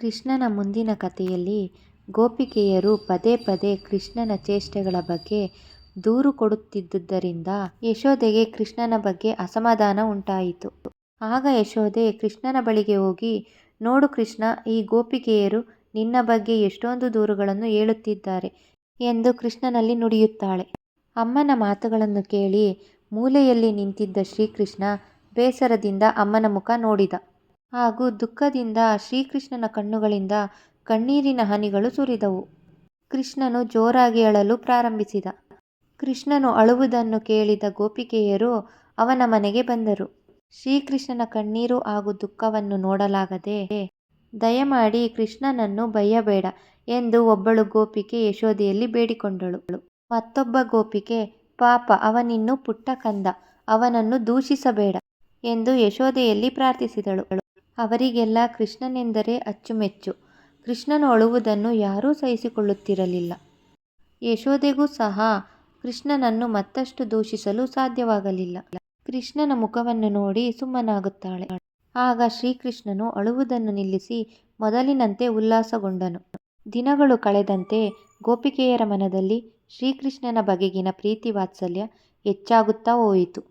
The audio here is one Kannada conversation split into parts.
ಕೃಷ್ಣನ ಮುಂದಿನ ಕಥೆಯಲ್ಲಿ ಗೋಪಿಕೆಯರು ಪದೇ ಪದೇ ಕೃಷ್ಣನ ಚೇಷ್ಟೆಗಳ ಬಗ್ಗೆ ದೂರು ಕೊಡುತ್ತಿದ್ದುದರಿಂದ ಯಶೋದೆಗೆ ಕೃಷ್ಣನ ಬಗ್ಗೆ ಅಸಮಾಧಾನ ಉಂಟಾಯಿತು. ಆಗ ಯಶೋದೆ ಕೃಷ್ಣನ ಬಳಿಗೆ ಹೋಗಿ, ನೋಡು ಕೃಷ್ಣ, ಈ ಗೋಪಿಕೆಯರು ನಿನ್ನ ಬಗ್ಗೆ ಎಷ್ಟೊಂದು ದೂರುಗಳನ್ನು ಹೇಳುತ್ತಿದ್ದಾರೆ ಎಂದು ಕೃಷ್ಣನಲ್ಲಿ ನುಡಿಯುತ್ತಾಳೆ. ಅಮ್ಮನ ಮಾತುಗಳನ್ನು ಕೇಳಿ ಮೂಲೆಯಲ್ಲಿ ನಿಂತಿದ್ದ ಶ್ರೀಕೃಷ್ಣ ಬೇಸರದಿಂದ ಅಮ್ಮನ ಮುಖ ನೋಡಿದ. ಹಾಗೂ ದುಃಖದಿಂದ ಶ್ರೀಕೃಷ್ಣನ ಕಣ್ಣುಗಳಿಂದ ಕಣ್ಣೀರಿನ ಹನಿಗಳು ಸುರಿದವು. ಕೃಷ್ಣನು ಜೋರಾಗಿ ಅಳಲು ಪ್ರಾರಂಭಿಸಿದ. ಕೃಷ್ಣನು ಅಳುವುದನ್ನು ಕೇಳಿದ ಗೋಪಿಕೆಯರು ಅವನ ಮನೆಗೆ ಬಂದರು. ಶ್ರೀಕೃಷ್ಣನ ಕಣ್ಣೀರು ಹಾಗೂ ದುಃಖವನ್ನು ನೋಡಲಾಗದೆ ದಯಮಾಡಿ ಕೃಷ್ಣನನ್ನು ಬಯ್ಯಬೇಡ ಎಂದು ಒಬ್ಬಳು ಗೋಪಿಕೆ ಯಶೋದೆಯಲ್ಲಿ ಬೇಡಿಕೊಂಡಳು. ಮತ್ತೊಬ್ಬ ಗೋಪಿಕೆ ಪಾಪ ಅವನಿನ್ನೂ ಪುಟ್ಟ ಕಂದ, ಅವನನ್ನು ದೂಷಿಸಬೇಡ ಎಂದು ಯಶೋದೆಯಲ್ಲಿ ಪ್ರಾರ್ಥಿಸಿದಳು. ಅವರಿಗೆಲ್ಲ ಕೃಷ್ಣನೆಂದರೆ ಅಚ್ಚುಮೆಚ್ಚು. ಕೃಷ್ಣನ ಅಳುವುದನ್ನು ಯಾರೂ ಸಹಿಸಿಕೊಳ್ಳುತ್ತಿರಲಿಲ್ಲ. ಯಶೋದೆಗೂ ಸಹ ಕೃಷ್ಣನನ್ನು ಮತ್ತಷ್ಟು ದೂಷಿಸಲು ಸಾಧ್ಯವಾಗಲಿಲ್ಲ. ಕೃಷ್ಣನ ಮುಖವನ್ನು ನೋಡಿ ಸುಮ್ಮನಾಗುತ್ತಾಳೆ. ಆಗ ಶ್ರೀಕೃಷ್ಣನು ಅಳುವುದನ್ನು ನಿಲ್ಲಿಸಿ ಮೊದಲಿನಂತೆ ಉಲ್ಲಾಸಗೊಂಡನು. ದಿನಗಳು ಕಳೆದಂತೆ ಗೋಪಿಕೆಯರ ಮನದಲ್ಲಿ ಶ್ರೀಕೃಷ್ಣನ ಬಗೆಗಿನ ಪ್ರೀತಿ ವಾತ್ಸಲ್ಯ ಹೆಚ್ಚಾಗುತ್ತಾ ಹೋಯಿತು.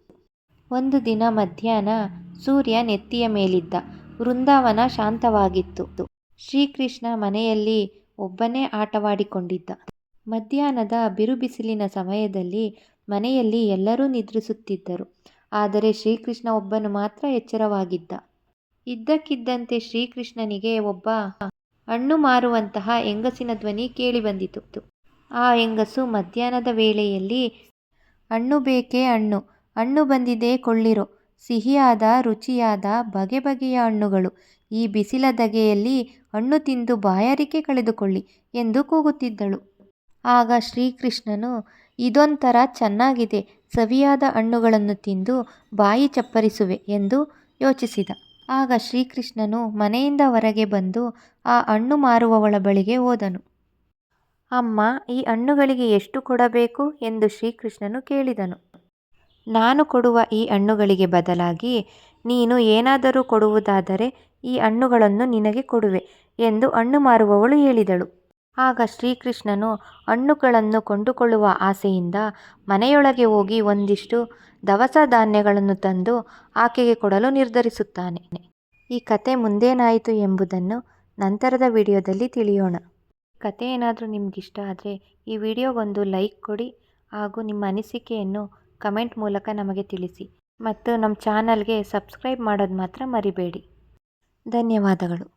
ಒಂದು ದಿನ ಮಧ್ಯಾಹ್ನ ಸೂರ್ಯ ನೆತ್ತಿಯ ಮೇಲಿದ್ದ. ವೃಂದಾವನ ಶಾಂತವಾಗಿತ್ತು. ಶ್ರೀಕೃಷ್ಣ ಮನೆಯಲ್ಲಿ ಒಬ್ಬನೇ ಆಟವಾಡಿಕೊಂಡಿದ್ದ. ಮಧ್ಯಾಹ್ನದ ಬಿರುಬಿಸಿಲಿನ ಸಮಯದಲ್ಲಿ ಮನೆಯಲ್ಲಿ ಎಲ್ಲರೂ ನಿದ್ರಿಸುತ್ತಿದ್ದರು. ಆದರೆ ಶ್ರೀಕೃಷ್ಣ ಒಬ್ಬನು ಮಾತ್ರ ಎಚ್ಚರವಾಗಿದ್ದ. ಇದ್ದಕ್ಕಿದ್ದಂತೆ ಶ್ರೀಕೃಷ್ಣನಿಗೆ ಒಬ್ಬ ಹಣ್ಣು ಮಾರುವಂತಹ ಹೆಂಗಸಿನ ಧ್ವನಿ ಕೇಳಿಬಂದಿತು. ಆ ಹೆಂಗಸು ಮಧ್ಯಾಹ್ನದ ವೇಳೆಯಲ್ಲಿ ಹಣ್ಣು ಬೇಕೇ ಹಣ್ಣು, ಹಣ್ಣು ಬಂದಿದೆ ಕೊಳ್ಳಿರೋ, ಸಿಹಿಯಾದ ರುಚಿಯಾದ ಬಗೆ ಬಗೆಯ ಹಣ್ಣುಗಳು, ಈ ಬಿಸಿಲ ಧಗೆಯಲ್ಲಿ ಹಣ್ಣು ತಿಂದು ಬಾಯಾರಿಕೆ ಕಳೆದುಕೊಳ್ಳಿ ಎಂದು ಕೂಗುತ್ತಿದ್ದಳು. ಆಗ ಶ್ರೀಕೃಷ್ಣನು ಇದೊಂಥರ ಚೆನ್ನಾಗಿದೆ, ಸವಿಯಾದ ಹಣ್ಣುಗಳನ್ನು ತಿಂದು ಬಾಯಿ ಚಪ್ಪರಿಸುವೆ ಎಂದು ಯೋಚಿಸಿದ. ಆಗ ಶ್ರೀಕೃಷ್ಣನು ಮನೆಯಿಂದ ಹೊರಗೆ ಬಂದು ಆ ಹಣ್ಣು ಮಾರುವವಳ ಬಳಿಗೆ ಹೋದನು. ಅಮ್ಮ ಈ ಹಣ್ಣುಗಳಿಗೆ ಎಷ್ಟು ಕೊಡಬೇಕು ಎಂದು ಶ್ರೀಕೃಷ್ಣನು ಕೇಳಿದನು. ನಾನು ಕೊಡುವ ಈ ಹಣ್ಣುಗಳಿಗೆ ಬದಲಾಗಿ ನೀನು ಏನಾದರೂ ಕೊಡುವುದಾದರೆ ಈ ಹಣ್ಣುಗಳನ್ನು ನಿನಗೆ ಕೊಡುವೆ ಎಂದು ಹಣ್ಣು ಮಾರುವವಳು ಹೇಳಿದಳು. ಆಗ ಶ್ರೀಕೃಷ್ಣನು ಹಣ್ಣುಗಳನ್ನು ಕೊಂಡುಕೊಳ್ಳುವ ಆಸೆಯಿಂದ ಮನೆಯೊಳಗೆ ಹೋಗಿ ಒಂದಿಷ್ಟು ದವಸ ಧಾನ್ಯಗಳನ್ನು ತಂದು ಆಕೆಗೆ ಕೊಡಲು ನಿರ್ಧರಿಸುತ್ತಾನೆ. ಈ ಕತೆ ಮುಂದೇನಾಯಿತು ಎಂಬುದನ್ನು ನಂತರದ ವಿಡಿಯೋದಲ್ಲಿ ತಿಳಿಯೋಣ. ಕತೆ ಏನಾದರೂ ನಿಮಗಿಷ್ಟ ಆದರೆ ಈ ವಿಡಿಯೋಗೊಂದು ಲೈಕ್ ಕೊಡಿ ಹಾಗೂ ನಿಮ್ಮ ಅನಿಸಿಕೆಯನ್ನು ಕಮೆಂಟ್ ಮೂಲಕ ನಮಗೆ ತಿಳಿಸಿ ಮತ್ತು ನಮ್ಮ ಚಾನಲ್ಗೆ ಸಬ್ಸ್ಕ್ರೈಬ್ ಮಾಡೋದು ಮಾತ್ರ ಮರಿಬೇಡಿ. ಧನ್ಯವಾದಗಳು.